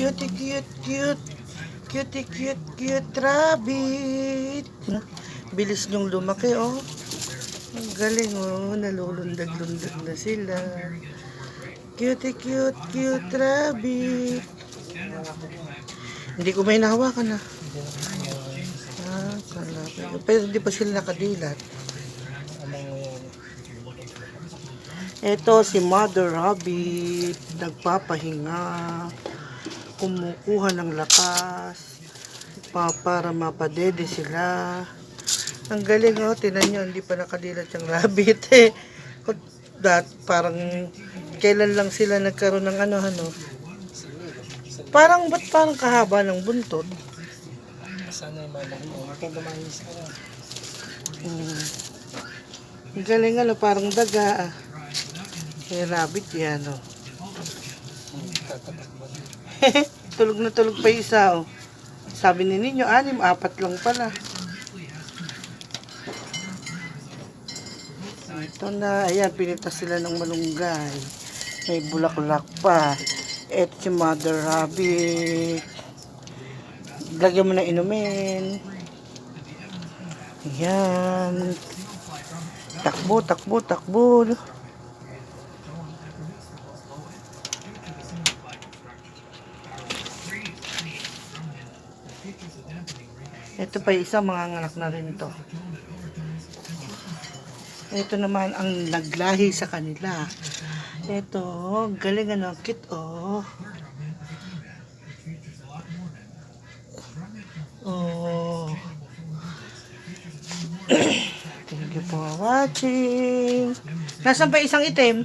Cute, cute, cute. Cute, cute, cute rabbit. Bilis niyong lumaki, oh. Ang galing, oh. Nalulundag-lundag na sila. Cute, cute, cute rabbit. Hindi ko may nahawakan, ah. Ah, kala ko. Pero hindi pa sila nakadilat. Ito si Mother Rabbit, nagpapahinga, kumukuha ng lakas, pa, para mapadede sila. Ang galing oh, tinan nyo, hindi pa nakadilat yung rabbit eh. Dat, parang, kailan lang sila nagkaroon ng ano, ano. Parang, ba't parang kahaba ng buntot? Sana yung mama mo. Huwag lumayas ka. Mm. Ang galing ano, parang daga ah. Eh, rabbit yan oh. Tulog na tulog pa isa, oh. Sabi ni ninyo, anim, apat lang pala. Ito na, ayan, pinitas sila ng malunggay. May bulaklak pa. Ito si Mother Rabbit. Lagyan mo na inumin. Ayan. Takbo, takbo, takbo. Ito pa isa, mga anak na rin to. Ito naman ang naglahi sa kanila. Ito, galing ano, cute oh. Oh. Thank you for watching. Nasaan pa isang itim?